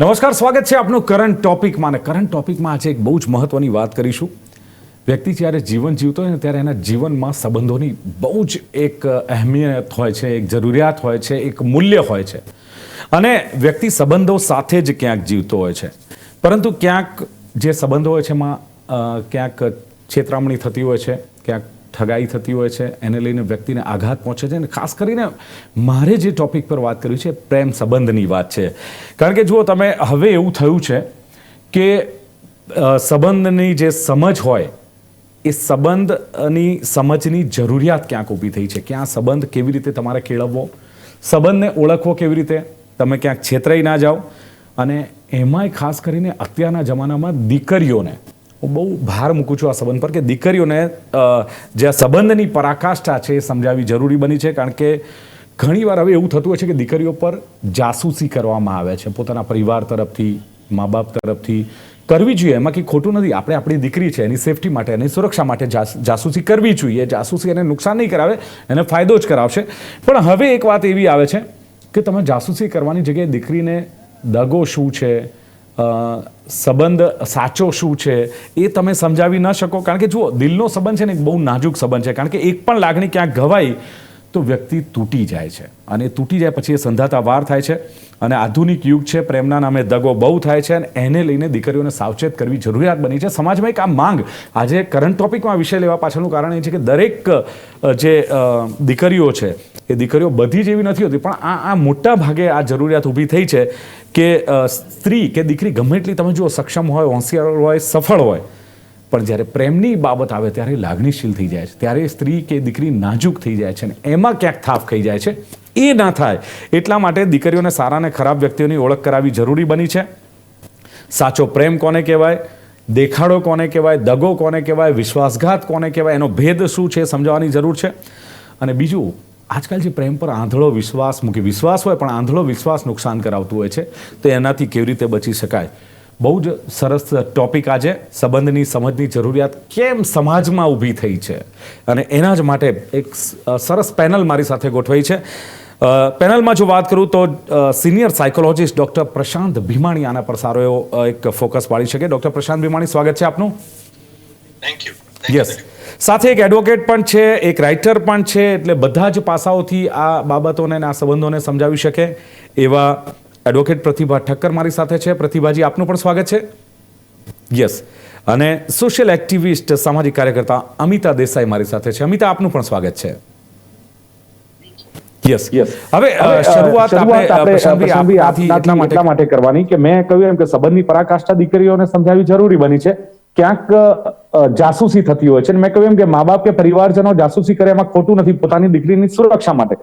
નમસ્કાર, સ્વાગત છે આપનું કરંટ ટોપિકમાં અને કરંટ ટોપિકમાં આજે એક બહુ જ મહત્વની વાત કરીશું. વ્યક્તિ જ્યારે જીવન જીવતો હોય ને, ત્યારે એના જીવનમાં સંબંધોની બહુ જ એક અહેમિયત હોય છે, એક જરૂરિયાત હોય છે, એક મૂલ્ય હોય છે. અને વ્યક્તિ સંબંધો સાથે જ ક્યાંક જીવતો હોય છે. પરંતુ ક્યાંક જે સંબંધો હોય છે એમાં ક્યાંક છેતરામણી થતી હોય છે, ક્યાંક ઠગાઈ થતી હોય છે, એને લઈને વ્યક્તિને આઘાત પહોંચે છે અને ખાસ કરીને મારે જે ટોપિક પર વાત કરવી છે પ્રેમ સંબંધની વાત છે. કારણ કે જુઓ, તમે હવે એવું થયું છે કે સંબંધની જે સમજ હોય, એ સંબંધની સમજની જરૂરિયાત ક્યાંક ઊભી થઈ છે? કે આ સંબંધ કેવી રીતે તમારે કેળવવો? સંબંધને ઓળખવો કેવી રીતે? તમે ક્યાંક છેતરાઈ ના જાઓ. અને એમાંય ખાસ કરીને અત્યારના જમાનામાં દીકરીઓને હું બહુ ભાર મૂકું છું આ સંબંધ પર કે દીકરીઓને જે આ સંબંધની પરાકાષ્ઠા છે એ સમજાવવી જરૂરી બની છે, કારણ કે ઘણીવાર હવે એવું થતું હોય છે કે દીકરીઓ પર જાસૂસી કરવામાં આવે છે. પોતાના પરિવાર તરફથી, મા બાપ તરફથી કરવી જોઈએ. એમાં કંઈ ખોટું નથી. આપણે આપણી દીકરી છે, એની સેફટી માટે, એની સુરક્ષા માટે જાસૂસી કરવી જોઈએ. જાસૂસી એને નુકસાન નહીં કરાવે, એને ફાયદો જ કરાવશે. પણ હવે એક વાત એવી આવે છે કે તમે જાસૂસી કરવાની જગ્યાએ દીકરીને દગો શું છે સંબંધ સાચો શું છે એ તમે સમજાવી ન શકો. કારણ કે જુઓ, દિલનો સંબંધ છે ને એક બહુ નાજુક સંબંધ છે. કારણ કે એક પણ લાગણી ક્યાંક ઘવાય તો વ્યક્તિ તૂટી જાય છે. અને તૂટી જાય પછી એ સંધાતા વાર થાય છે. અને આધુનિક યુગ છે, પ્રેમના નામે દગો બહુ થાય છે અને એને લઈને દીકરીઓને સાવચેત કરવી જરૂરિયાત બની છે. સમાજમાં એક આ માંગ, આજે કરંટ ટોપિકમાં વિષય લેવા પાછળનું કારણ એ છે કે દરેક જે દીકરીઓ છે એ દીકરીઓ બધી જ એવી નથી હોતી, પણ આ આ મોટા ભાગે આ જરૂરિયાત ઊભી થઈ છે કે સ્ત્રી કે દીકરી ગમે એટલી તમે જુઓ, સક્ષમ હોય, હોશિયાર હોય, સફળ હોય, પણ જ્યારે પ્રેમની બાબત આવે ત્યારે લાગણીશીલ થઈ જાય છે. ત્યારે સ્ત્રી કે દીકરી નાજુક થઈ જાય છે અને એમાં ક્યાંક થાપ ખાઈ જાય છે. એ ના થાય. એટલા માટે દીકરીઓને સારા અને ખરાબ વ્યક્તિઓની ઓળખ કરાવવી જરૂરી બની છે. સાચો પ્રેમ કોને કહેવાય? દેખાડો કોને કહેવાય? દગો કોને કહેવાય? વિશ્વાસઘાત કોને કહેવાય? એનો ભેદ શું છે સમજાવવાની જરૂર છે. અને બીજું આજકાલ જે પ્રેમ પર આંધળો વિશ્વાસ મૂકે વિશ્વાસ હોય પણ આંધળો વિશ્વાસ નુકસાન કરાવતું હોય છે તો એનાથી કેવી રીતે બચી શકાય? બહુ જ સરસ ટોપિક આજે સંબંધની સમજની જરૂરિયાત કેમ સમાજમાં ઊભી થઈ છે? અને એના જ માટે એક સરસ પેનલ મારી સાથે ગોઠવાઈ છે. પેનલમાં જો વાત કરું તો senior psychologist doctor Prashant Bhimani આના પર સારો એવો એક ફોકસ પાડી શકે. ડૉક્ટર પ્રશાંત ભીમાણી સ્વાગત છે આપનું. થેન્ક યુ યસ સાથે એક એડવોકેટ પણ છે એક રાઇટર પણ છે એટલે બધા જ પાસાઓથી આ બાબતોને આ સંબંધોને સમજાવી શકે એવા એડવોકેટ પ્રતિભા ઠક્કર મારી સાથે છે. પ્રતિભાજી આપનું પણ સ્વાગત છે. યસ અને સોશિયલ એક્ટિવિસ્ટ સામાજિક કાર્યકર્તા અમિતા દેસાઈ મારી સાથે છે. અમિતા આપનું પણ સ્વાગત છે. યસ. હવે શરૂઆત આપણે એટલા માટે કરવાની કે મેં કહ્યું એમ કે સંબંધની પરાકાષ્ઠા દીકરીઓને સમજાવી જરૂરી બની છે. ક્યાંક જાસૂસી થતી હોય છે. મેં કહ્યું એમ કે મા બાપ કે પરિવારજનો જાસૂસી કરે એમાં ખોટું નથી. પોતાની દીકરીની સુરક્ષા માટે.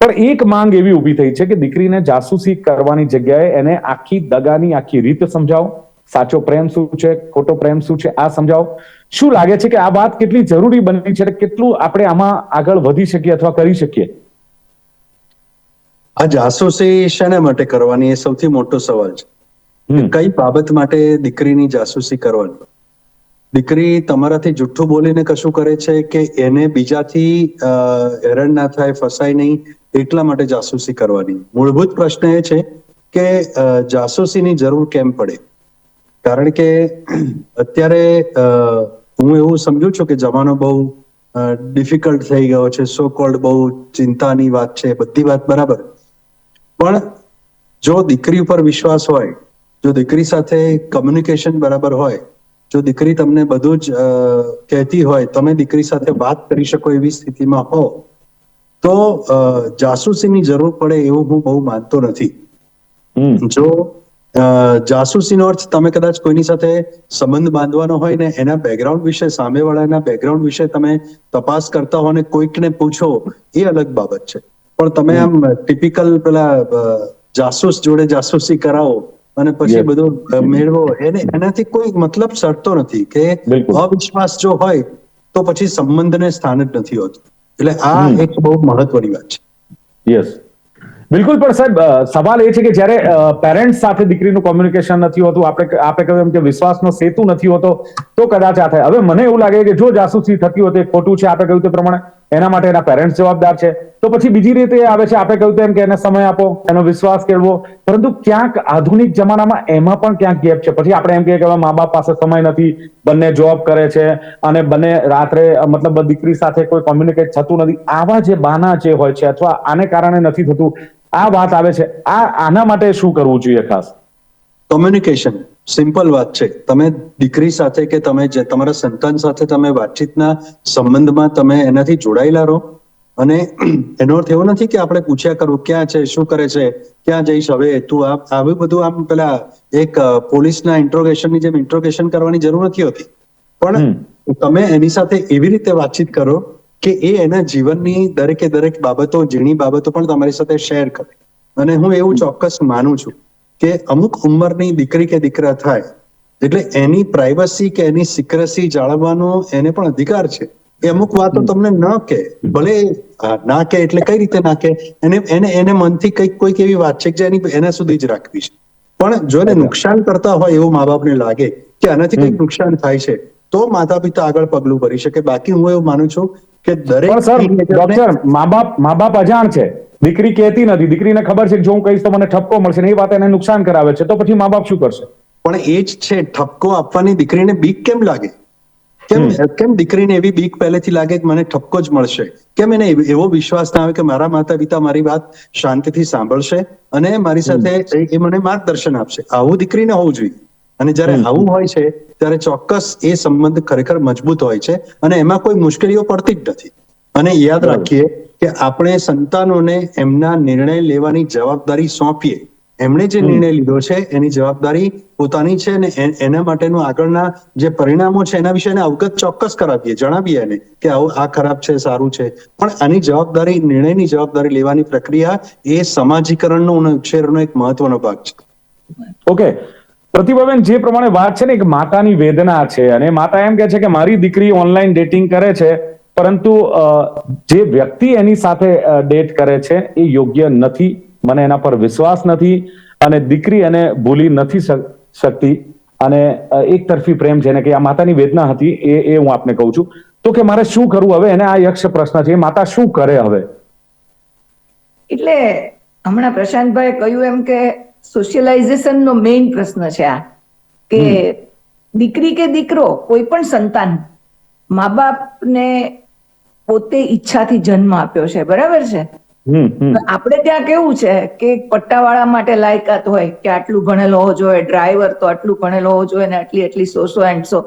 પણ એક માંગ એવી ઊભી થઈ છે કે દીકરીને જાસૂસી કરવાની જગ્યાએ એને આખી દગાની આખી રીત સમજાવો. સાચો પ્રેમ શું છે? ખોટો પ્રેમ શું છે? આ સમજાવો. શું લાગે છે કે આ વાત કેટલી જરૂરી બની છે? કેટલું આપણે આમાં આગળ વધી શકીએ અથવા કરી શકીએ? આ જાસૂસી શેના માટે કરવાની? એ સૌથી મોટો સવાલ છે. કઈ બાબત માટે દીકરીની જાસૂસી કરવાની? દીકરી તમારાથી જુઠ્ઠું બોલીને કશું કરે છે કે એને બીજાથી અ, હેરાન ના થાય ફસાય નહીં એટલા માટે જાસૂસી કરવાની? મૂળભૂત પ્રશ્ન એ છે કે જાસૂસીની જરૂર કેમ પડે? કારણ કે અત્યારે હું એવું સમજુ છું કે જમાનો બહુ ડિફિકલ્ટ થઈ ગયો છે સો કોલ્ડ બહુ ચિંતાની વાત છે બધી વાત બરાબર. પણ જો દીકરી ઉપર વિશ્વાસ હોય જો દીકરી સાથે કમ્યુનિકેશન બરાબર હોય જો દીકરી તમને બધું જ કહેતી હોય તમે દીકરી સાથે વાત કરી શકો એવી સ્થિતિમાં હો તો જાસૂસીની જરૂર પડે એવું હું બહુ માનતો નથી. જો જાસૂસીનો અર્થ તમે કદાચ કોઈની સાથે સંબંધ બાંધવાનો હોય ને એના બેકગ્રાઉન્ડ વિશે સામેવાળાના બેકગ્રાઉન્ડ વિશે તમે તપાસ કરતા હો ને કોઈકને પૂછો એ અલગ બાબત છે. પણ તમે આમ ટિપિકલ પેલા જાસૂસ જોડે જાસૂસી કરાવો અને પછી બધો મેળવો. એને એનાથી કોઈ મતલબ સરતો નથી કે. અવિશ્વાસ જો હોય તો પછી સંબંધને સ્થાન જ નથી હોતું. એટલે આ એક બહુ મહત્વની વાત છે. યસ બિલકુલ પણ સાહેબ સવાલ એ છે કે જ્યારે પેરેન્ટ્સ સાથે દીકરીનું કોમ્યુનિકેશન નથી હોતું આપણે આપણે કહ્યું એમ કે વિશ્વાસનો સેતુ નથી હોતો તો કદાચ આ થાય. હવે મને એવું લાગે કે જો જાસૂસી થતી હોય તો ખોટું છે આપણે કહ્યું તે પ્રમાણે? એના માટે એના પેરેન્ટ્સ જવાબદાર છે. તો પછી બીજી રીતે આવે છે આપણે કહ્યું તેમ કે એને સમય આપો, એનો વિશ્વાસ કેળવો. પરંતુ ક્યાંક આધુનિક જમાનામાં એમાં પણ ક્યાંક ગેપ છે. પછી આપણે એમ કહીએ કે મા બાપ પાસે સમય નથી, બંને જોબ કરે છે અને બંને રાત્રે, મતલબ દીકરી સાથે કોઈ કોમ્યુનિકેટ થતું નથી. આવા જે બાના જે હોય છે અથવા આને કારણે નથી થતું, આ વાત આવે છે. આ આના માટે શું કરવું જોઈએ ખાસ? કોમ્યુનિકેશન સિમ્પલ વાત છે. તમે દીકરી સાથે કે તમે જે તમારા સંતાન સાથે તમે વાતચીતના સંબંધમાં તમે એનાથી જોડાયેલા રહો. અને એનો અર્થ એવો નથી કે આપણે પૂછ્યા કરવું ક્યાં છે? શું કરે છે? ક્યાં જઈશ હવે? તું આ આવું બધું આમ પેલા એક પોલીસના ઇન્ટ્રોગેશનની જેમ ઇન્ટ્રોગેશન કરવાની જરૂર નથી હોતી. પણ તમે એની સાથે એવી રીતે વાતચીત કરો કે એ એના જીવનની દરેકે દરેક બાબતો ઝીણી બાબતો પણ તમારી સાથે શેર કરે. અને હું એવું ચોક્કસ માનું છું કે અમુક ઉંમરની દીકરી કે દીકરા થાય એટલે એની પ્રાઇવસી કે એની સિક્રસી જાળવવાનો એને પણ અધિકાર છે. એ અમુક વાતો તમને ન કે ભલે ના કે એટલે કઈ રીતે ના કે એને એને એને મનથી કંઈક કોઈક એવી વાત છે કે એની એના સુધી જ રાખવી છે. પણ જો એને નુકસાન કરતા હોય એવું મા બાપને લાગે કે આનાથી કંઈક નુકસાન થાય છે તો માતા પિતા આગળ પગલું ભરી શકે. બાકી હું એવું માનું છું કે દરેક સર ડોક્ટર મા બાપ મા બાપ અજાણ છે. દીકરી કહેતી નથી. દીકરીને ખબર છે કે જો હું કહીશ તો મને ઠપકો મળશે ને એ વાત એને નુકસાન કરાવે છે. તો પછી મા બાપ શું કરશે? પણ એ જ છે ઠપકો આપવાની દીકરીને બીક કેમ લાગે? કેમ કેમ દીકરીને એવી બીક પહેલેથી લાગે કે મને ઠપકો જ મળશે? કેમ એને એવો વિશ્વાસ ના આવે કે મારા માતા પિતા મારી વાત શાંતિથી સાંભળશે અને મારી સાથે એ- એ મને માર્ગદર્શન આપશે? આવું દીકરીને હોવું જોઈએ. અને જ્યારે આવું હોય છે ત્યારે ચોક્કસ એ સંબંધ ખરેખર મજબૂત હોય છે અને એમાં કોઈ મુશ્કેલીઓ પડતી જ નથી. અને યાદ રાખીએ કે આપણે સંતાનોને એમના નિર્ણય લેવાની જવાબદારી સોંપીએ. એમણે જે નિર્ણય લીધો છે એની જવાબદારી પોતાની છે અને એના માટેનું આગળના જે પરિણામો છે એના વિશે અવગત ચોક્કસ કરાવીએ જણાવીએ એને કે આવું આ ખરાબ છે સારું છે. પણ આની જવાબદારી નિર્ણયની જવાબદારી લેવાની પ્રક્રિયા એ સમાજીકરણનો ઉછેરનો એક મહત્વનો ભાગ છે. ઓકે પ્રતિભાબેન જે પ્રમાણે વાત છે ને એક માતાની વેદના છે અને માતા એમ કે છે કે મારી દીકરી ઓનલાઈન ડેટિંગ કરે છે પરંતુ જે વ્યક્તિ એની સાથે ડેટ કરે છે એ યોગ્ય નથી. મને એના પર વિશ્વાસ નથી અને દીકરી એને ભૂલી નથી શકતી. અને એક તરફી પ્રેમ છે ને કે આ માતાની વેદના હતી એ એ હું આપને કહું છું. તો કે મારે શું કરવું? હવે એને આ યક્ષ પ્રશ્ન છે માતા શું કરે હવે? એટલે હમણાં પ્રશાંતભાઈ કહ્યું એમ કે સોશિયલાઇઝેશન નો મેઇન પ્રશ્ન છે આ. કે દીકરી કે દીકરો કોઈ પણ સંતાન મા બાપને પોતે ઈચ્છાથી જન્મ આપ્યો છે બરાબર છે? આપણે ત્યાં કેવું છે કે પટ્ટાવાળા માટે લાયકાત હોય કે આટલું ભણેલો હોવો જોઈએ ડ્રાઈવર તો આટલું ભણેલો હોવો જોઈએ ને આટલી આટલી સો સો એન્ડ સો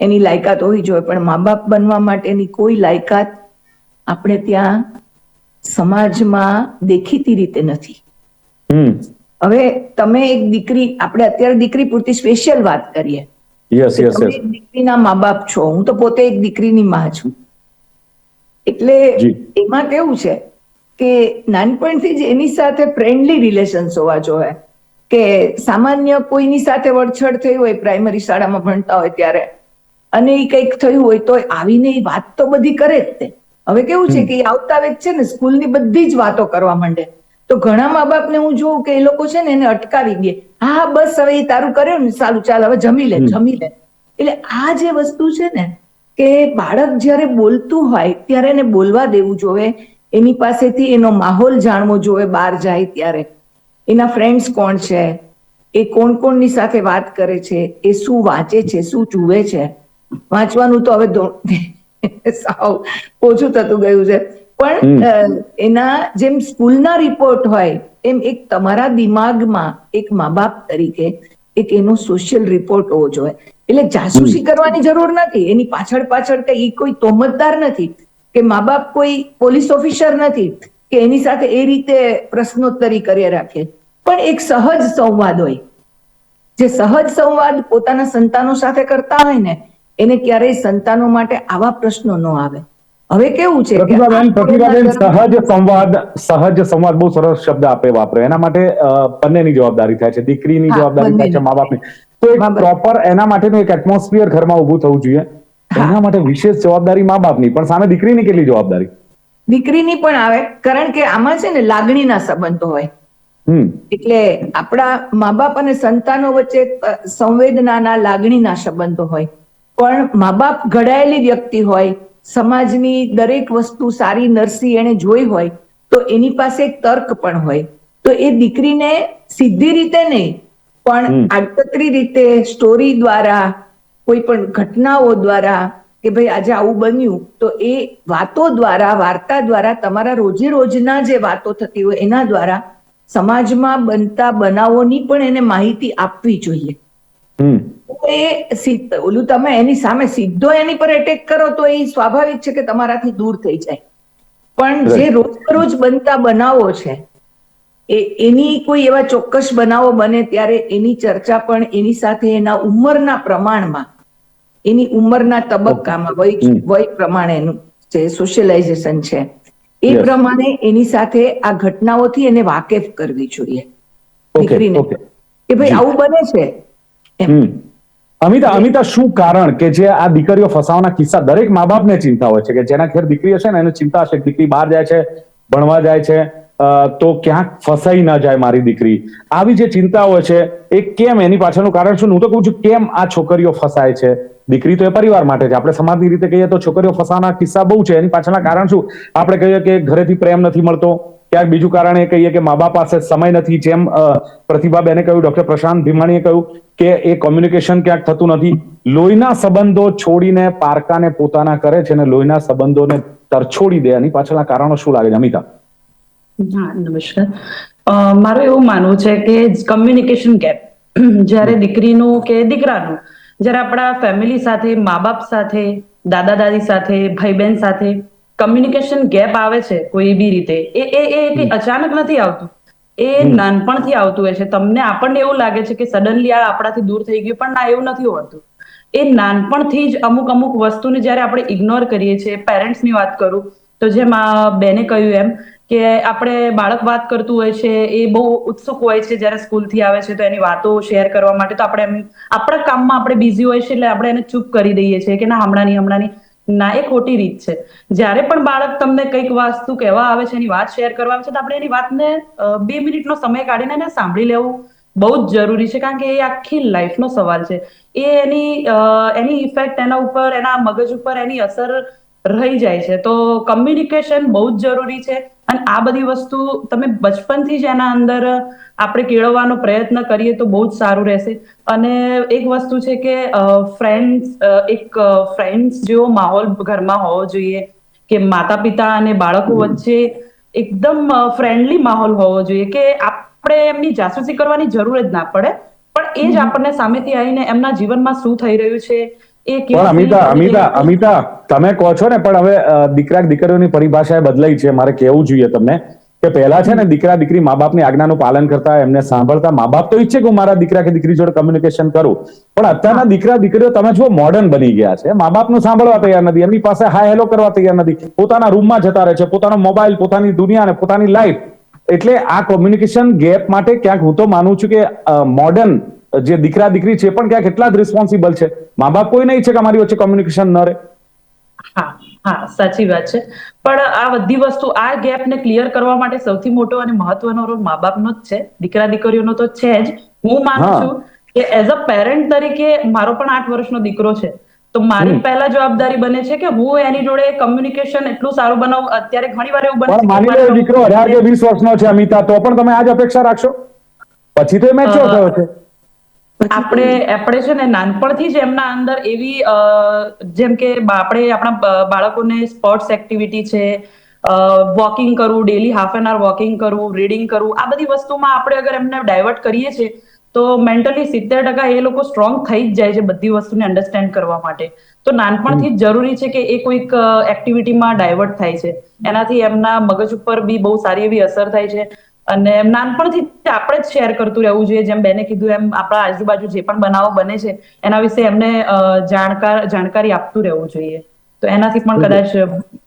એની લાયકાત હોવી જોઈએ. પણ મા બાપ બનવા માટેની કોઈ લાયકાત આપણે ત્યાં સમાજમાં દેખીતી રીતે નથી. હવે તમે એક દીકરી આપણે અત્યારે દીકરી પૂરતી સ્પેશિયલ વાત કરીએ. દીકરીના મા બાપ છો. હું તો પોતે એક દીકરીની માં છું. એટલે. એમાં કેવું છે કે નાનપણથી જ એની સાથે ફ્રેન્ડલી રિલેશન્સ હોવા જોઈએ. કે સામાન્ય કોઈની સાથે વડછડ થઈ હોય પ્રાઇમરી શાળામાં ભણતા હોય ત્યારે અને એ કંઈક થયું હોય તો આવીને એ વાત તો બધી કરે જ તે. હવે કેવું છે કે એ આવતા વેત છે ને સ્કૂલની બધી જ વાતો કરવા માંડે. તો ઘણા મા બાપને હું જોઉં કે એ લોકો છે ને એને અટકાવી દે. હા હા બસ હવે એ તારું કર્યું ને સારું ચાલ હવે જમી લે જમી લે. એટલે આ જે વસ્તુ છે ને કે બાળક જ્યારે બોલતું હોય ત્યારે એને બોલવા દેવું જોવે. એની પાસેથી એનો માહોલ જાણવો જોવે બહાર જાય ત્યારે. એના ફ્રેન્ડ્સ કોણ છે? એ કોણ કોણની સાથે વાત કરે છે? એ શું વાંચે છે? શું જુએ છે? વાંચવાનું તો હવે સાવ ઓછું થતું ગયું છે. પણ એના જેમ સ્કૂલના રિપોર્ટ હોય એમ એક તમારા દિમાગમાં એક મા બાપ તરીકે એક એનો સોશિયલ રિપોર્ટ હોવો જોઈએ. એટલે જાસૂસી કરવાની જરૂર નથી. એની પાછળ પાછળ કઈ એ કોઈ તોમતદાર નથી કે મા બાપ કોઈ પોલીસ ઓફિસર નથી કે એની સાથે એ રીતે પ્રશ્નોત્તરી કરી રાખે. પણ એક સહજ સંવાદ હોય. જે સહજ સંવાદ પોતાના સંતાનો સાથે કરતા હોય ને એને ક્યારેય સંતાનો માટે આવા પ્રશ્નો ન આવે. હવે કેવું છે કે સહજ સંવાદ સહજ સંવાદ બહુ સરસ શબ્દ આપે વાપરે. એના માટે બંનેની જવાબદારી થાય છે. દીકરીની જવાબદારી થાય છે મા બાપની. તો એક પ્રોપર એના માટેનું એક એટમોસ્ફિયર ઘરમાં ઊભું થવું જોઈએ. એના માટે વિશેષ જવાબદારી મા બાપની. પણ સામે દીકરીની કેટલી જવાબદારી? દીકરીની પણ આવે. કારણ કે આમાં છે ને લાગણીના સંબંધો હોય. એટલે આપણા મા બાપ અને સંતાનો વચ્ચે સંવેદનાના લાગણીના સંબંધો હોય. પણ મા બાપ ઘડાયેલી વ્યક્તિ હોય સમાજની દરેક વસ્તુ સારી નરસી એને જોઈ હોય તો એની પાસે તર્ક પણ હોય. તો એ દીકરીને સીધી રીતે નહીં પણ આડકતરી રીતે સ્ટોરી દ્વારા કોઈ પણ ઘટનાઓ દ્વારા કે ભાઈ આજે આવું બન્યું તો એ વાતો દ્વારા વાર્તા દ્વારા તમારા રોજે રોજના જે વાતો થતી હોય એના દ્વારા સમાજમાં બનતા બનાવોની પણ એને માહિતી આપવી જોઈએ. એ ઓલું તમે એની સામે સીધો એની પર એટેક કરો તો એ સ્વાભાવિક છે કે તમારાથી દૂર થઈ જાય. પણ જે રોજ રોજ બનતા બનાવો છે એ એની કોઈ એવા ચોક્કસ બનાવો બને ત્યારે એની ચર્ચા પણ એની સાથે એના ઉંમરના પ્રમાણમાં એની ઉંમરના તબક્કામાં વય. વય પ્રમાણેનું જે સોશિયલાઇઝેશન છે એ પ્રમાણે એની સાથે આ ઘટનાઓથી એને વાકેફ કરવી જોઈએ. દીકરીને. કે ભાઈ આવું બને છે? એમ. અમિતા અમિતા શું કારણ કે જે આ દીકરીઓ ફસાવાના કિસ્સા દરેક મા બાપને ચિંતા હોય છે કે જેના ઘેર દીકરી હશે ને એને ચિંતા હશે દીકરી બહાર જાય છે ભણવા જાય છે તો ક્યાંક ફસાઈ ના જાય મારી દીકરી. આવી જે ચિંતાઓ છે, એ કેમ એની પાછળનું કારણ શું? હું તો કહું છું, કેમ આ છોકરીઓ ફસાય છે? દીકરી તો એ પરિવાર માટે છે. આપણે સમાજની રીતે કહીએ તો છોકરીઓ ફસાના કિસ્સા બહુ છે. એની પાછળના કારણ શું? આપણે કહીએ કે ઘરેથી પ્રેમ નથી મળતો. ક્યાંક બીજું કારણ એ કહીએ કે મા બાપ પાસે સમય નથી. જેમ પ્રતિભા બેને કહ્યું, ડોક્ટર પ્રશાંત ભીમાણીએ કહ્યું કે એ કોમ્યુનિકેશન ક્યાંક થતું નથી. લોહીના સંબંધો છોડીને પારકાને પોતાના કરે છે અને લોહીના સંબંધોને તરછોડી દે. એની પાછળના કારણો શું લાગે છે? અમિતા? હા નમસ્કાર. મારું એવું માનવું છે કે કમ્યુનિકેશન ગેપ જ્યારે દીકરીનું કે દીકરાનું જ્યારે આપણા ફેમિલી સાથે મા બાપ સાથે દાદા દાદી સાથે ભાઈ બહેન સાથે કમ્યુનિકેશન ગેપ આવે છે કોઈ બી રીતે એ એ એ અચાનક નથી આવતું. એ નાનપણથી આવતું હોય છે. તમને આપણને એવું લાગે છે કે સડનલી આ આપણાથી દૂર થઈ ગયું પણ ના એવું નથી હોતું. એ નાનપણથી જ અમુક અમુક વસ્તુને જ્યારે આપણે ઇગ્નોર કરીએ છીએ પેરેન્ટ્સની વાત કરું તો જેમ આ બેને કહ્યું એમ કે આપણે બાળક વાત કરતું હોય છે, એ બહુ ઉત્સુક હોય છે જ્યારે સ્કૂલથી આવે છે, તો એની વાતો શેર કરવા માટે તો આપણે એમ, આપણા કામમાં આપણે બિઝી હોય છે એટલે આપણે એને ચૂપ કરી દઈએ છીએ કે ના હમણાં નહીં હમણાં નહીં ના, એ ખોટી રીત છે. જ્યારે પણ બાળક તમને કંઈક વસ્તુ કહેવા આવે છે, એની વાત શેર કરવા આવે છે, તો આપણે એની વાતને બે મિનિટનો સમય કાઢીને એને સાંભળી લેવું બહુ જ જરૂરી છે, કારણ કે એ આખી લાઈફનો સવાલ છે. એ એની એની ઇફેક્ટ એના ઉપર, એના મગજ ઉપર એની અસર રહી જાય છે. તો કમ્યુનિકેશન બહુ જ જરૂરી છે. અને આ બધી વસ્તુ તમે બચપનથી જ એના અંદર આપણે કેળવવાનો પ્રયત્ન કરીએ તો બહુ જ સારું રહેશે. અને એક વસ્તુ છે કે ફ્રેન્ડ્સ એક ફ્રેન્ડ્સ જેવો માહોલ ઘરમાં હોવો જોઈએ. કે માતા પિતા અને બાળકો વચ્ચે એકદમ ફ્રેન્ડલી માહોલ હોવો જોઈએ કે આપણે એમની જાસૂસી કરવાની જરૂર જ ના પડે. પણ એ જ આપણને સામેથી આવીને એમના જીવનમાં શું થઈ રહ્યું છે પણ અમિતા અમિતા અમિતા તમે કહો છો ને પણ હવે દીકરા દીકરીઓની પરિભાષા બદલાઈ છે મારે કેવું જોઈએ તમને? કે પહેલા છે ને દીકરા દીકરી મા બાપની આજ્ઞાનું પાલન કરતા એમને સાંભળતા મા બાપ તો ઈચ્છે કે હું મારા દીકરા કે દીકરી જોડે કમ્યુનિકેશન કરું. પણ અત્યારના દીકરા દીકરીઓ તમે જુઓ મોડર્ન બની ગયા છે. મા બાપનું સાંભળવા તૈયાર નથી. એમની પાસે હાય હેલો કરવા તૈયાર નથી. પોતાના રૂમમાં જતા રહે છે પોતાનો મોબાઈલ પોતાની દુનિયા અને પોતાની લાઈફ એટલે આ કોમ્યુનિકેશન ગેપ માટે ક્યાંક હું તો માનું છું કે મોડર્ન જે દીકરા દીકરી છે પણ ક્યાંક એટલા જ રિસ્પોન્સિબલ છે. મા બાપ કોઈ નહીં છે કે અમારી વચ્ચે કોમ્યુનિકેશન ન રહે. હા હા સાચી વાત છે. પણ આ બધી વસ્તુ આ ગેપને ક્લિયર કરવા માટે સૌથી મોટો અને મહત્વનો રોલ મા બાપનો જ છે. દીકરા દીકરીઓનો તો છે જ. હું માનું છું કે એઝ અ પેરેન્ટ તરીકે મારો પણ આઠ વર્ષનો દીકરો છે. તો મારી પહેલા જવાબદારી બને છે કે હું એની જોડે કમ્યુનિકેશન એટલું સારું બનાવું. અત્યારે ઘણી વાર એવું બને છે માની લો દીકરો અઢાર કે વીસ વર્ષનો છે અમિતા તો પણ તમે આજ અપેક્ષા રાખશો? પછી તો એ મેચ્યોર થયો છે. આપણે આપણે છે ને નાનપણથી જ એમના અંદર એવી જેમ કે આપણે આપણા બાળકોને સ્પોર્ટ્સ એક્ટિવિટી છે વોકિંગ કરવું daily half an hour walking કરવું રીડિંગ કરવું આ બધી વસ્તુમાં આપણે અગર એમને ડાયવર્ટ કરીએ છીએ તો મેન્ટલી સિત્તેર ટકા એ લોકો સ્ટ્રોંગ થઈ જ જાય છે બધી વસ્તુને અન્ડરસ્ટેન્ડ કરવા માટે. તો નાનપણથી જ જરૂરી છે કે એ કોઈક એક્ટિવિટીમાં ડાયવર્ટ થાય છે. એનાથી એમના મગજ ઉપર બી બહુ સારી એવી અસર થાય છે. અને નાનપણથી આપણે જ શેર કરતું રહેવું જોઈએ. જેમ બેને કીધું એમ આપણા આજુબાજુ જે પણ બનાવો બને છે એના વિશે એમને જાણકાર જાણકારી આપતું રહેવું જોઈએ. તો એનાથી પણ કદાચ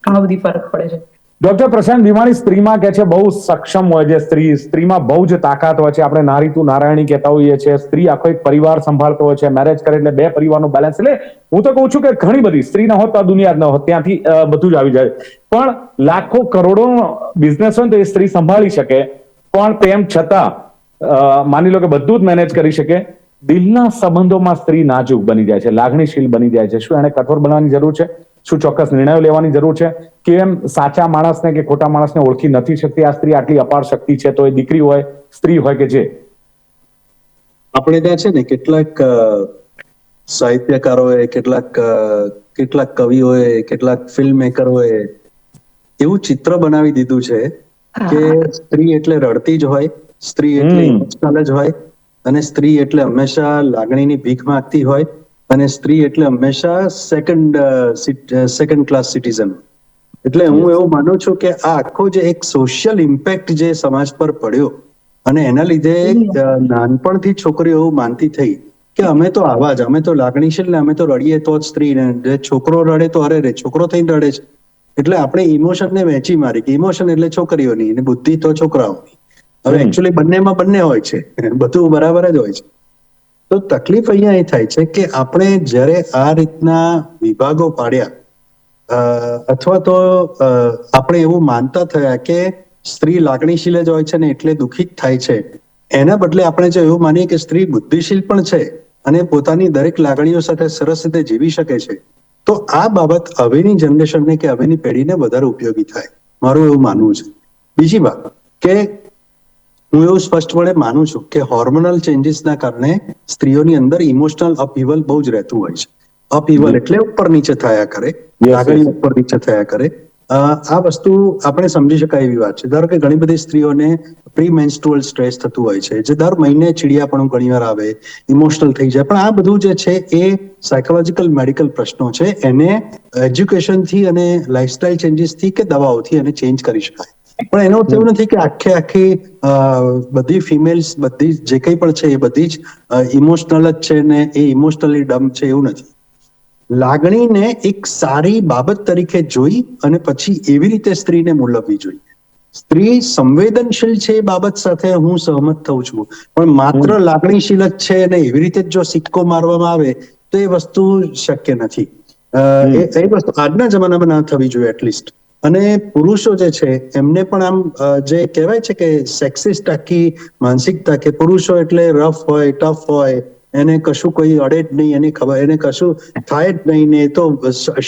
ઘણો બધી ફરક પડે છે. ડોક્ટર પ્રશાંત ભીમાણી સ્ત્રીમાં કે છે બહુ સક્ષમ હોય છે સ્ત્રી. સ્ત્રીમાં બહુ જ તાકાત હોય છે. આપણે નારી તું નારાયણી કહેતા હોઈએ છીએ. સ્ત્રી આખો એક પરિવાર સંભાળતો હોય છે. મેરેજ કરે એટલે બે પરિવારનું બેલેન્સ એટલે હું તો કહું છું કે ઘણી બધી સ્ત્રી ન હોત તો આ દુનિયા ન હોત. ત્યાંથી બધું જ આવી જાય. પણ લાખો કરોડો બિઝનેસ હોય તો એ સ્ત્રી સંભાળી શકે. પણ તેમ છતાં માની લો કે બધું જ મેનેજ કરી શકે, દિલના સંબંધોમાં સ્ત્રી નાજુક બની જાય છે, લાગણીશીલ બની જાય છે. શું એને કઠોર બનવાની જરૂર છે? શું ચોક્કસ નિર્ણયો લેવાની જરૂર છે? કેમ સાચા માણસને કે ખોટા માણસને ઓળખી નથી શકતી આ સ્ત્રી? આટલી અપાર શક્તિ છે તો એ દીકરી હોય, સ્ત્રી હોય કે જે? આપણે ત્યાં છે ને કેટલાક સાહિત્યકારોએ કેટલાક કેટલાક કવિઓએ કેટલાક ફિલ્મ મેકરોએ એવું ચિત્ર બનાવી દીધું છે. કે સ્ત્રી એટલે રડતી જ હોય સ્ત્રી એટલે ઇમોશનલ જ હોય અને સ્ત્રી એટલે હંમેશા લાગણીની ભીખ માંગતી હોય અને સ્ત્રી એટલે હંમેશા સેકન્ડ સેકન્ડ ક્લાસ સિટીઝન એટલે હું એવું માનું છું કે આ આખો જે એક સોશિયલ ઇમ્પેક્ટ જે સમાજ પર પડ્યો અને એના લીધે નાનપણથી છોકરીઓ એવું માનતી થઈ કે અમે તો આવા જ અમે તો લાગણીશીલ ને અમે તો રડીએ તો જ સ્ત્રી ને છોકરો રડે તો અરે રે છોકરો થઈને રડે છે. એટલે આપણે ઇમોશનને વહેંચી મારી કે ઇમોશન એટલે છોકરીઓની અને બુદ્ધિ તો છોકરાઓની. હવે. એકચ્યુઅલી બંનેમાં બંને હોય છે. બધું બરાબર જ હોય છે. તો તકલીફ અહીંયા એ થાય છે કે આપણે જ્યારે આ રીતના વિભાગો પાડ્યા અથવા તો આપણે એવું માનતા થયા કે સ્ત્રી લાગણીશીલ જ હોય છે ને એટલે દુઃખી જ થાય છે એના બદલે આપણે જો એવું માનીએ કે સ્ત્રી બુદ્ધિશીલ પણ છે અને પોતાની દરેક લાગણીઓ સાથે સરસ રીતે જીવી શકે છે તો આ બાબત હવેની જનરેશનને કે હવેની પેઢીને વધારે ઉપયોગી થાય. મારું એવું માનવું છે. બીજી વાત કે હું એવું સ્પષ્ટપણે માનું છું કે હોર્મોનલ ચેન્જીસના કારણે સ્ત્રીઓની અંદર ઇમોશનલ અપહિવલ બહુ જ રહેતું હોય છે. અપહિવલ એટલે ઉપર નીચે થયા કરે લાગણી ઉપર નીચે થયા કરે. આ વસ્તુ આપણે સમજી શકાય એવી વાત છે. ધારો કે ઘણી બધી સ્ત્રીઓને પ્રી મેન્સ્ટ્રુઅલ સ્ટ્રેસ થતું હોય છે, જે દર મહિને ચીડિયાપણું ઘણીવાર આવે, ઇમોશનલ થઈ જાય. પણ આ બધું જે છે એ સાયકોલોજીકલ મેડિકલ પ્રશ્નો છે. એને એજ્યુકેશનથી અને લાઇફસ્ટાઇલ ચેન્જીસથી કે દવાઓથી એને ચેન્જ કરી શકાય. પણ એનો અર્થ એવું નથી કે આખે આખી બધી ફિમેલ્સ, બધી જે કંઈ પણ છે એ બધી જ ઇમોશનલ જ છે ને એ ઇમોશનલી ડમ છે એવું નથી. લાગણીને એક સારી બાબત તરીકે જોઈ અને પછી એવી રીતે સ્ત્રીને મૂલવવી જોઈએ સ્ત્રી સંવેદનશીલ છે એ બાબત સાથે હું સહમત થઉં છું. પણ માત્ર લાગણીશીલ જ છે અને એવી રીતે જ સિક્કો મારવામાં આવે તો એ વસ્તુ શક્ય નથી. એ વસ્તુ આજના જમાનામાં ના થવી જોઈએ એટલીસ્ટ અને પુરુષો જે છે એમને પણ આમ જે કહેવાય છે કે સેક્સિસ્ટ આખી માનસિકતા કે પુરુષો એટલે રફ હોય ટફ હોય એને કશું કોઈ અડે જ નહીં એની ખબર એને કશું થાય જ નહીં ને એ તો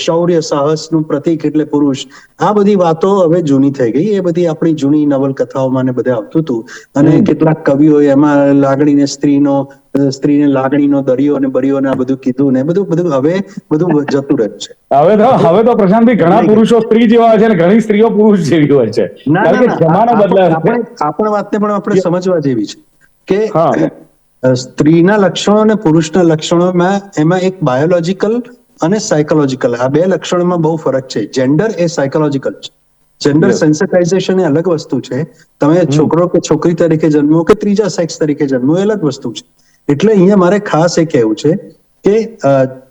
શૌર્ય સાહસનું પ્રતીક એટલે પુરુષ. આ બધી વાતો હવે જૂની થઈ ગઈ. એ બધી આપણી જૂની નવલકથાઓમાં ને બધે આવતું હતું. અને કેટલાક કવિઓ એમાં લાગણીને સ્ત્રીનો સ્ત્રીને લાગણીનો દરિયો અને બરિયો ને આ બધું કીધું ને બધું બધું હવે બધું જતું રહ્યું છે. હવે તો હવે તો પ્રશાંતભાઈ ઘણા પુરુષો સ્ત્રી જેવા હોય છે અને ઘણી સ્ત્રીઓ પુરુષ જેવી હોય છે. કારણ કે જમાનો બદલાયો છે. આપણે આ પણ વાતને પણ આપણે સમજવા જેવી છે. કે સ્ત્રીના લક્ષણો અને પુરુષના લક્ષણોમાં એમાં એક બાયોલોજીકલ અને સાયકોલોજીકલ આ બે લક્ષણોમાં બહુ ફરક છે. જેન્ડર એ સાયકોલોજીકલ છે. જેન્ડર. સેન્સિટાઇઝેશન એ અલગ વસ્તુ છે. તમે છોકરો કે છોકરી તરીકે જન્મો કે ત્રીજા સેક્સ તરીકે જન્મો એ અલગ વસ્તુ છે. એટલે અહીંયા મારે ખાસ એ કહેવું છે કે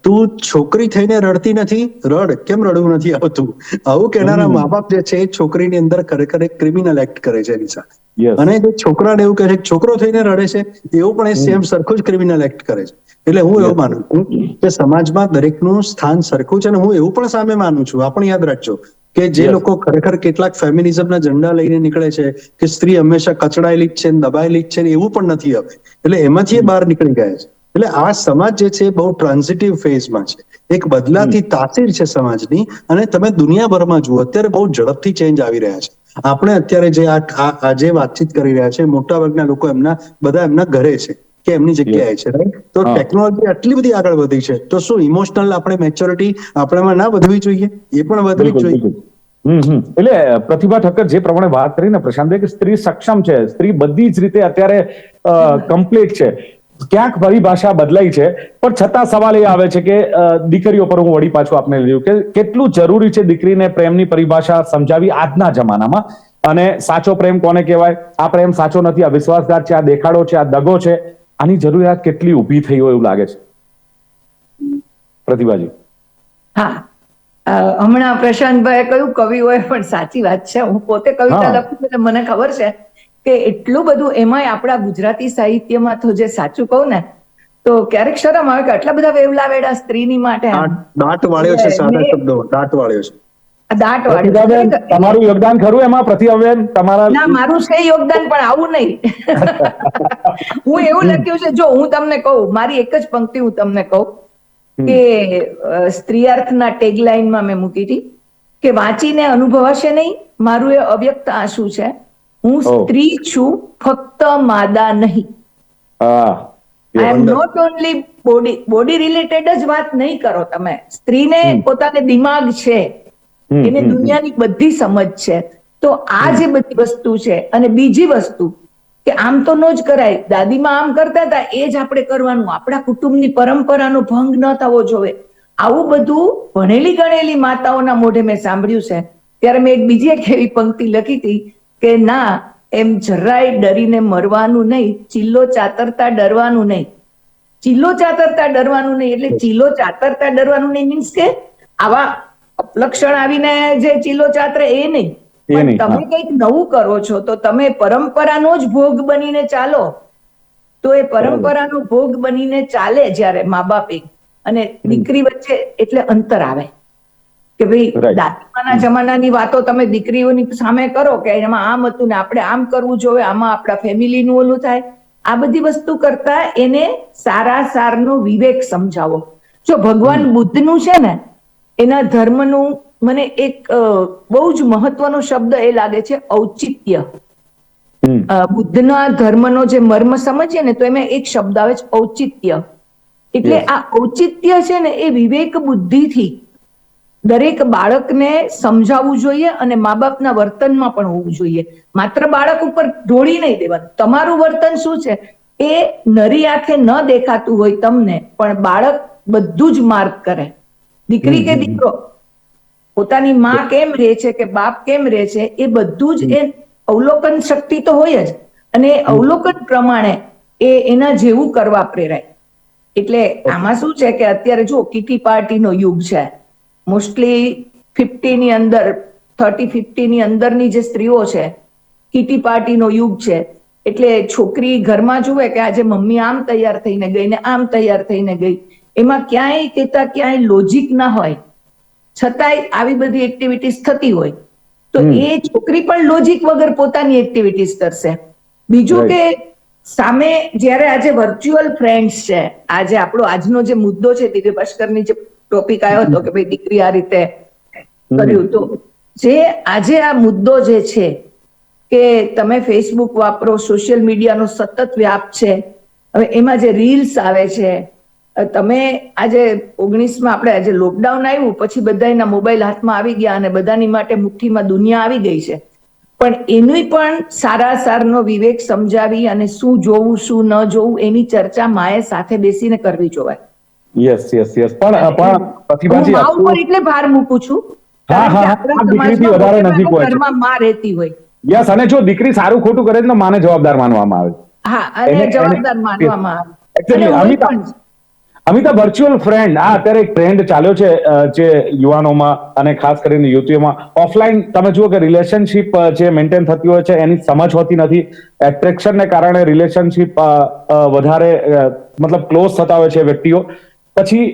તું છોકરી થઈને રડતી નથી રડ. કેમ રડવું નથી આવતું આવું કહેનારા મા બાપ જે છે છોકરીની અંદર ખરેખર એક ક્રિમિનલ એક્ટ કરે છે એની સાથે. અને જે છોકરાને એવું કહે છે છોકરો થઈને રડે છે એવું પણ એ સેમ સરખું જ ક્રિમિનલ એક્ટ કરે છે. એટલે હું એવું માનું છું કે સમાજમાં દરેકનું સ્થાન સરખું છે અને હું એવું પણ સામે માનું છું આ પણ યાદ રાખજો કે જે લોકો ખરેખર કેટલાક ફેમિનિઝમના ઝંડા લઈને નીકળે છે કે સ્ત્રી હંમેશા કચડાયેલી જ છે દબાયેલી જ છે એવું પણ નથી હવે. એટલે એમાંથી એ બહાર નીકળી ગયા છે. એટલે આ સમાજ જે છે બહુ ટ્રાન્ઝિટિવ ફેઝમાં છે. એક બદલાતી તાસીર છે સમાજની અને તમે દુનિયાભરમાં જુઓ અત્યારે બહુ ઝડપથી ચેન્જ આવી રહ્યા છે. આપણે અત્યારે જે આ જે વાતચીત કરી રહ્યા છે મોટાભાગના લોકો એમના બધા એમના ઘરે છે કે એમની જગ્યાએ છે? તો ટેકનોલોજી આટલી બધી આગળ વધી છે તો શું ઇમોશનલ આપણે મેચ્યોરિટી આપણામાં ના વધવી જોઈએ? એ પણ વધવી જોઈએ. હમ હમ. એટલે પ્રતિભા ઠક્કર જે પ્રમાણે વાત કરી ને પ્રશાંતભાઈ કે સ્ત્રી સક્ષમ છે. સ્ત્રી બધી જ રીતે અત્યારે કમ્પ્લીટ છે. ક્યાંક પરિભાષા બદલાઈ છે પણ છતાં સવાલ એ આવે છે કે દીકરીઓ પર હું વળી પાછું આપને લીધું કે કેટલું જરૂરી છે દીકરીને પ્રેમની પરિભાષા સમજાવી આજના જમાનામાં? અને સાચો પ્રેમ કોને કહેવાય? આ પ્રેમ સાચો નથી આ વિશ્વાસઘાત છે આ દેખાડો છે આ દગો છે આની જરૂરિયાત કેટલી ઊભી થઈ હોય એવું લાગે છે? પ્રતિભાજી. હા. હમણાં હમણાં કયું કહ્યું હોય પણ સાચી વાત છે. હું પોતે કવિતા. લખું એટલે મને ખબર છે. કે એટલું બધું એમાંય આપણા ગુજરાતી સાહિત્યમાં તો જે સાચું કહું ને તો ક્યારેક શરમ આવે કે આટલા બધા વેવલા વેડા સ્ત્રીની માટે દાટ વાળ્યો છે સાદા શબ્દો દાંત વાળ્યો છે. દાંત દાટ વાળ્યું. તમારું યોગદાન ખરું એમાં પ્રતિભાબેન તમારા ના મારું છે યોગદાન પણ આવું નહીં. હું એવું લખ્યું છે જો હું તમને કહું મારી એક જ પંક્તિ હું તમને કહું કે અ, સ્ત્રીયાર્થના ટેગલાઈનમાં મેં મૂકી હતી કે વાંચીને અનુભવાશે નહીં મારું એ અવ્યક્ત આંસુ છે. હું સ્ત્રી છું ફક્ત માદા નહીં. I am not only body body related જ વાત નહીં કરો તમે. સ્ત્રીને પોતાને દિમાગ છે એને દુનિયાની બધી સમજ છે. તો આ જે બધી વસ્તુ છે અને બીજી વસ્તુ કે આમ તો નો જ કરાય. દાદીમાં આમ કરતા હતા એ જ આપણે કરવાનું. આપણા કુટુંબની પરંપરાનો ભંગ ન થવો જોઈએ આવું બધું ભણેલી ગણેલી માતાઓના મોઢે મેં સાંભળ્યું છે. ત્યારે મેં એક બીજી એક એવી પંક્તિ લખી હતી. કે ના એમ જરાય ડરીને મરવાનું નહીં ચિલ્લો ચાતરતા ડરવાનું નહીં. ચિલ્લો ચાતરતા ડરવાનું નહીં એટલે ચિલ્લો ચાતરતા ડરવાનું નહીં મીન્સ કે આવા અપલક્ષણ આવીને જે ચિલ્લો ચાતરે એ નહીં. પણ તમે કંઈક કંઈક નવું કરો છો તો તમે પરંપરાનો જ ભોગ બનીને ચાલો. તો એ પરંપરાનો ભોગ બનીને ચાલે જ્યારે મા બાપ. અને દીકરી વચ્ચે એટલે અંતર આવે. કે ભાઈ. દાદીમાના જમાનાની વાતો તમે દીકરીઓની સામે કરો કે એમાં આમ હતું ને આપણે આમ કરવું જોઈએ આમાં આપણા ફેમિલીનું ઓલું થાય. આ બધી વસ્તુ કરતા એને સારા સારનો વિવેક સમજાવો. જો ભગવાન બુદ્ધનું છે ને એના ધર્મનું મને એક બહુ જ મહત્વનો શબ્દ એ લાગે છે ઔચિત્ય. બુદ્ધના ધર્મનો જે મર્મ સમજીએ ને તો એમાં એક શબ્દ આવે છે ઔચિત્ય. એટલે આ ઔચિત્ય છે ને એ વિવેક બુદ્ધિથી દરેક બાળકને સમજાવવું જોઈએ અને મા બાપના વર્તનમાં પણ હોવું જોઈએ. માત્ર બાળક ઉપર ઢોળી નહીં દેવાનું. તમારું વર્તન શું છે? એ નરી આંખે ન દેખાતું હોય તમને પણ બાળક બધું જ માર્ક કરે. દીકરી કે દીકરો પોતાની માં કેમ રહે છે કે બાપ કેમ રહે છે એ બધું જ એ અવલોકન શક્તિ તો હોય જ. અને અવલોકન પ્રમાણે એ એના જેવું કરવા પ્રેરાય. એટલે આમાં શું છે કે અત્યારે જો કીટી પાર્ટીનો યુગ છે મોસ્ટલી ફિફ્ટી ની અંદર થર્ટી ફિફ્ટી ની અંદરની જે સ્ત્રીઓ છે કીટી પાર્ટીનો યુગ છે એટલે છોકરી ઘરમાં જુએ કે આજે મમ્મી આમ તૈયાર થઈને ગઈ ને આમ તૈયાર થઈને ગઈ એમાં ક્યાંય કેતા ક્યાંય લોજિક ના હોય. છતાંય આવી બધી એક્ટિવિટીઝ થતી હોય. તો એ છોકરી પણ લોજિક વગર પોતાની એક્ટિવિટીઝ કરશે. બીજું કે સામે જ્યારે આજે વર્ચ્યુઅલ ફ્રેન્ડ્સ છે આજે આપણો આજનો જે મુદ્દો છે દિવ્ય ભાસ્કરની જે ટોપિક આવ્યો હતો કે ભાઈ દીકરી આ રીતે કર્યું. તો જે આજે આ મુદ્દો જે છે કે તમે ફેસબુક વાપરો સોશિયલ મીડિયાનો સતત વ્યાપ છે, હવે એમાં જે રીલ્સ આવે છે, તમે આજે ઓગણીસમાં આપણે આજે લોકડાઉન આવ્યું, પછી બધાના મોબાઈલ હાથમાં આવી ગયા અને બધાની માટે મુઠ્ઠીમાં દુનિયા આવી ગઈ છે. પણ એની પણ સારા સારનો વિવેક સમજાવી અને શું જોવું, શું ન જોવું એની ચર્ચા માએ સાથે બેસીને કરવી જોવાય યસ યસ યસ પણ પણ પ્રતિભાજી મા ઉપર એટલે ભાર મૂકું છું. હા, હા, દીકરીથી વધારે નજીક હોય ઘરમાં માં રહેતી હોય. યસ અને જો દીકરી સારું ખોટું કરે છે માને જવાબદાર માનવામાં આવે. હા અને જવાબદાર માનવામાં આવે. અમિતા- અમિતા વર્ચ્યુઅલ ફ્રેન્ડ આ અત્યારે એક ટ્રેન્ડ ચાલ્યો છે જે યુવાનોમાં અને ખાસ કરીને યુવતીઓમાં. ઓફલાઈન તમે જુઓ કે રિલેશનશિપ જે મેન્ટેન થતી હોય છે એની સમજ હોતી નથી. એટ્રેક્શનને કારણે રિલેશનશિપ વધારે મતલબ ક્લોઝ થતા હોય છે વ્યક્તિઓ. પછી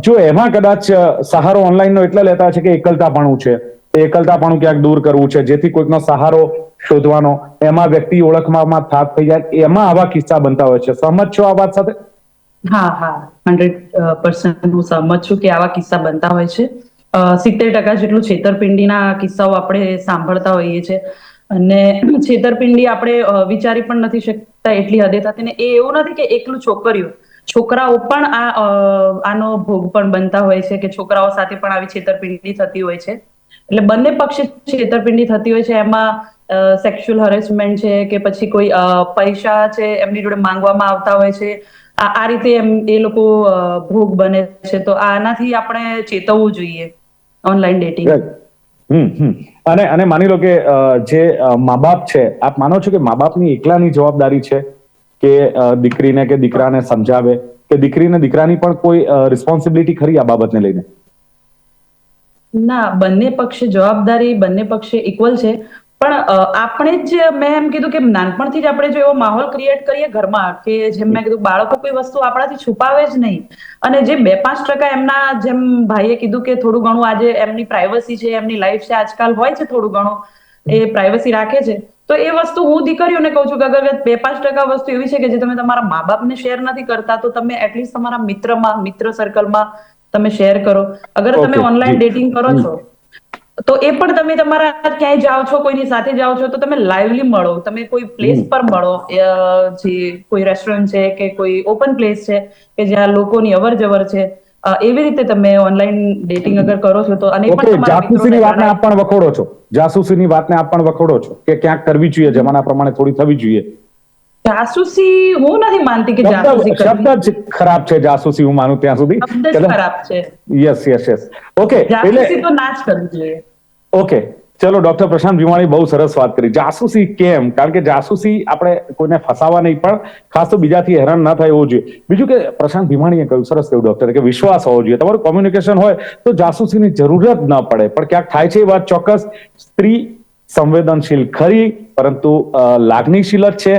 જો એમાં કદાચ સહારો ઓનલાઈનનો એટલે લેતા છે કે એકલતાપણું છે. એ એકલતાપણું ક્યાંક દૂર કરવું છે. જેથી કોઈકનો સહારો શોધવાનો, એમાં વ્યક્તિ ઓળખવામાં થાક થઈ જાય, એમાં આવા કિસ્સા બનતા હોય છે. સહમત છો આ વાત સાથે? હા હા. હંડ્રેડ પર્સન્ટ હું સહમત છું કે આવા કિસ્સા બનતા હોય છે. સિત્તેર ટકા જેટલું છેતરપિંડીના કિસ્સાઓ આપણે સાંભળતા હોઈએ છીએ અને છેતરપિંડી આપણે વિચારી પણ નથી શકતા એટલી હદે. થતી ને એ એવું નથી કે એકલું છોકરીઓ છોકરાઓ પણ આ આનો ભોગ પણ બનતા હોય છે કે છોકરાઓ સાથે પણ આવી છેતરપિંડી થતી હોય છે. એટલે બંને પક્ષે છેતરપિંડી થતી હોય છે. એમાં સેક્સ્યુઅલ હરેસમેન્ટ છે કે પછી કોઈ પૈસા છે એમની જોડે માંગવામાં આવતા હોય છે. આ રીતે એમ એ લોકો ભોગ બને છે. તો આનાથી આપણે ચેતવવું જોઈએ ઓનલાઈન ડેટિંગ. અને અને માની લો કે જે મા બાપ છે, આપ માનો છો કે મા બાપની એકલાની જવાબદારી છે? કે દીકરીને કે દીકરાને સમજાવે. કે દીકરીને દીકરાની પણ કોઈ રિસ્પોન્સિબિલિટી ખરી આ બાબતને લઈને? ના, બંને પક્ષે જવાબદારી, બંને પક્ષે ઇક્વલ છે. પણ આપણે જ મેં એમ કીધું કે નાનપણથી જ આપણે જો એવો માહોલ ક્રિએટ કરીએ ઘરમાં, કે જેમ મેં કીધું, બાળકો કોઈ વસ્તુ આપણાથી છુપાવે જ નહીં. અને જે બે પાંચ ટકા એમના જેમ ભાઈએ કીધું કે થોડું ઘણું આજે એમની પ્રાઇવસી છે, એમની લાઈફ છે, આજકાલ હોય છે થોડું ઘણું, એ પ્રાઇવસી રાખે છે. તો એ વસ્તુ હું દીકરીઓને કહું છું કે અગર બે પાંચ ટકા વસ્તુ એવી છે કે જે તમે તમારા મા બાપને શેર નથી કરતા તો તમે એટલીસ્ટ તમારા મિત્રમાં મિત્ર સર્કલમાં તમે શેર કરો. અગર તમે ઓનલાઈન ડેટિંગ કરો છો તો એ પણ તમે તમારા ક્યાંય જાઓ છો કોઈની સાથે જાઓ છો તો તમે લાઈવલી મળો. તમે કોઈ પ્લેસ પર મળો. જે કોઈ રેસ્ટોરન્ટ છે કે કોઈ ઓપન પ્લેસ છે કે જ્યાં લોકોની અવર જવર છે એવી રીતે તમે ઓનલાઈન ડેટિંગ અગર કરો છો તો અને પણ જાસૂસીની વાતને આપ પણ વખોડો છો. જાસૂસીની વાતને આપ પણ વખોડો છો કે ક્યાંક કરવી જોઈએ જમાના પ્રમાણે થોડી થવી જોઈએ. જાસૂસી હું નથી માનતી કે જાસૂસી શબ્દ જ ખરાબ છે જાસૂસી હું માનું ત્યાં સુધી. શબ્દ ખરાબ છે. યસ યસ યસ ઓકે જાસૂસી તો ના જ કરવી જોઈએ. ઓકે ચલો, ડોક્ટર પ્રશાંત ભીમાણી બહુ સરસ વાત કરી. જાસૂસી કેમ? કારણ કે જાસૂસી આપણે કોઈને ફસાવા નહીં, પણ ખાસ તો બીજાથી હેરાન ના થાય એવું જોઈએ. બીજું કે પ્રશાંત ભીમાણીએ કહ્યું, સરસ કહ્યું ડોક્ટર, કે વિશ્વાસ હોવો જોઈએ. તમારું કોમ્યુનિકેશન હોય તો જાસૂસીની જરૂરત ન પડે. પણ ક્યાંક થાય છે એ વાત ચોક્કસ. સ્ત્રી સંવેદનશીલ ખરી, પરંતુ લાગણીશીલ જ છે.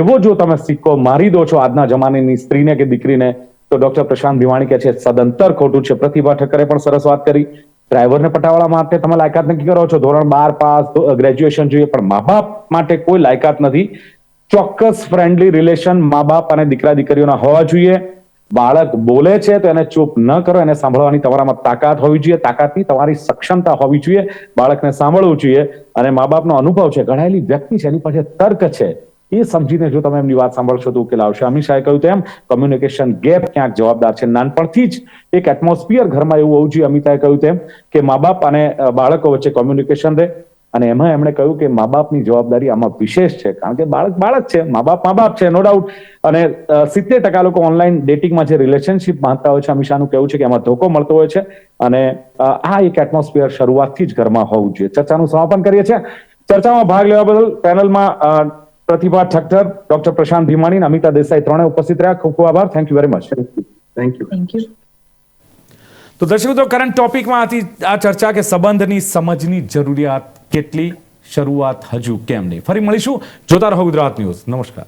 એવો જો તમે સિક્કો મારી દો છો આજના જમાનાની સ્ત્રીને કે દીકરીને, તો ડોક્ટર પ્રશાંત ભીમાણી કહે છે, સદંતર ખોટું છે. પ્રતિભા ઠક્કરે પણ સરસ વાત કરી. ડ્રાઈવરને પટાવાળા માટે તમે લાયકાત નક્કી કરો છો? ધોરણ બાર પાસ ગ્રેજ્યુએશન જોઈએ, પણ મા બાપ માટે કોઈ લાયકાત નથી. ચોક્કસ ફ્રેન્ડલી રિલેશન મા બાપ અને દીકરા દીકરીઓના હોવા જોઈએ. બાળક બોલે છે, તો એને ચૂપ ન કરો. એને સાંભળવાની તમારામાં તાકાત હોવી જોઈએ. તાકાતની તમારી સક્ષમતા હોવી જોઈએ. બાળકને સાંભળવું જોઈએ. અને મા બાપનો અનુભવ છે ઘડાયેલી વ્યક્તિ છે, એની પાસે તર્ક છે. એ સમજીને જો તમે એમની વાત સાંભળશો તો ઉકેલ આવશે. અમિત શાહે કહ્યું તેમ કમ્યુનિકેશન ગેપ ક્યાંક જવાબદાર છે? નાનપણથી જ એક એટમોસ્ફિયર ઘરમાં એવું હોવું જોઈએ. અમિતાએ કહ્યું તેમ કે મા બાપ અને બાળકો વચ્ચે કોમ્યુનિકેશન રહે અને એમાં એમણે કહ્યું કે મા બાપની જવાબદારી આમાં વિશેષ છે. કારણ કે બાળક બાળક છે. મા બાપ મા બાપ છે નો ડાઉટ અને સિત્તેર ટકા લોકો ઓનલાઈન ડેટિંગમાં જે રિલેશનશિપ માંગતા હોય છે અમિશાનું કહેવું છે કે એમાં ધોકો મળતો હોય છે અને આ એક એટમોસ્ફિયર શરૂઆતથી જ ઘરમાં હોવું જોઈએ. ચર્ચાનું સમાપન કરીએ છીએ. ચર્ચામાં ભાગ લેવા બદલ પેનલમાં પ્રતિભા ઠક્કર ડોક્ટર પ્રશાંત ભીમાણી અને અમિતા દેસાઈ ત્રણે ઉપસ્થિત રહ્યા. ખૂબ ખૂબ આભાર. Thank you very much thank you thank you તો દર્શકો તો કરંટ ટોપિકમાં હતી આ ચર્ચા કે સંબંધની સમજની જરૂરિયાત કેટલી? શરૂઆત હજુ કેમ નહીં? ફરી મળીશું. જોતા રહો ગુજરાત ન્યૂઝ. નમસ્કાર.